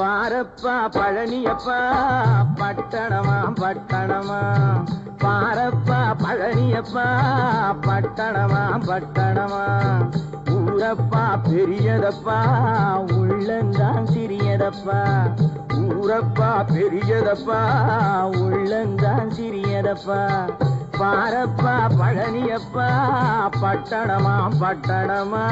பாரப்பா பழனியப்பா பட்டணமா பட்டணமா? பாரப்பா பழனியப்பா பட்டணமா பட்டணமா? ஊரப்பா பெரியதப்பா உள்ளந்தான் சிறியதப்பா. ஊரப்பா பெரியதப்பா உள்ளந்தான் சிறியதப்பா. பாரப்பா பழனியப்பா பட்டணமா பட்டணமா?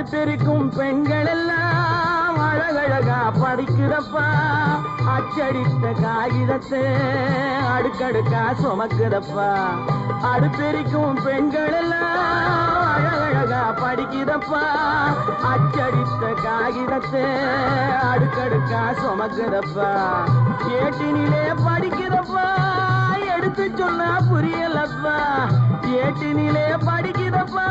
அடுப்பெருக்கும் பெண்கள் எல்லாம் அழகழகா படிக்கிறப்பா அச்சடித்த காகிதத்தை அடுக்கடுக்கா சுமக்குதப்பா அடுப்பெருக்கும் பெண்கள் எல்லாம் அழகழகா படிக்கிறப்பா அச்சடித்த காகிதத்தை அடுக்கடுக்கா சுமக்குதப்பா ஏட்டினிலே படிக்கிறப்பா எடுத்து சொன்னா புரியலப்பா ஏட்டினிலே படிக்கிறப்பா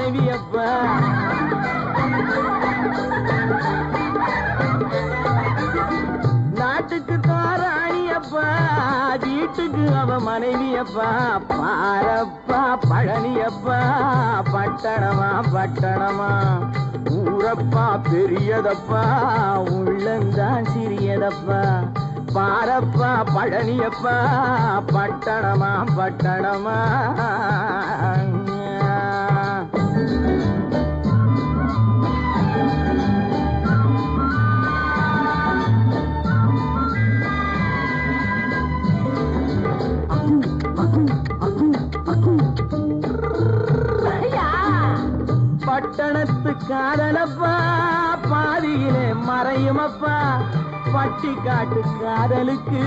மனைவி அப்ப நாட்டுக்கு தாராணி அப்பா வீட்டுக்கு அவ மனைவி அப்பா பாரப்பா பழனி அப்பா பட்டணமா பட்டணமா. ஊரப்பா பெரியதப்பா உள்ளந்தான் சிறியதப்பா. பாரப்பா பழனியப்பா பட்டணமா பட்டணமா. பட்டணத்து காதலப்பா பாதியிலே மறையுமப்பா. பட்டி காட்டு காதலுக்கு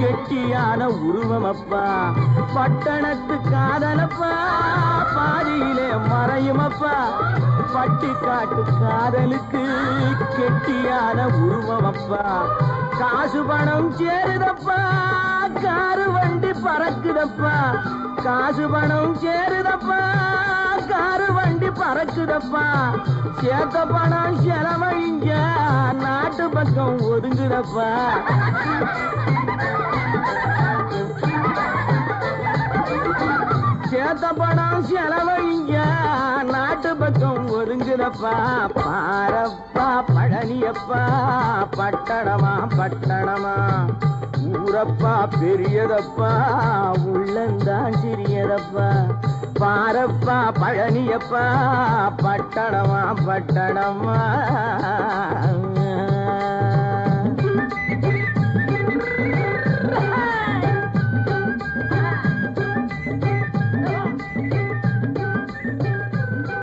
கெட்டியான உருவமப்பா. பட்டணத்து காதலப்பா பாதியிலே மறையுமப்பா. பட்டி காட்டு காதலுக்கு கெட்டியான உருவமப்பா. காசு பணம் சேருதப்பா காரு வண்டி பறக்குதப்பா. காசு பணம் சேருதப்பா காரு வண்டி சேத்த பணம் செலவழிங்க. நாட்டு பக்கம் ஒதுங்குதப்பா. சேத்த பணம் செலவழிங்க. நாட்டு பக்கம் ஒதுங்குதப்பா. பாரப்பா பழனியப்பா. பட்டணமா பட்டணமா. ஊரப்பா பெரியதப்பா. உள்ளந்தான் சிறியதப்பா பாரப்பா பழனியப்பா பட்டணமா பட்டணமா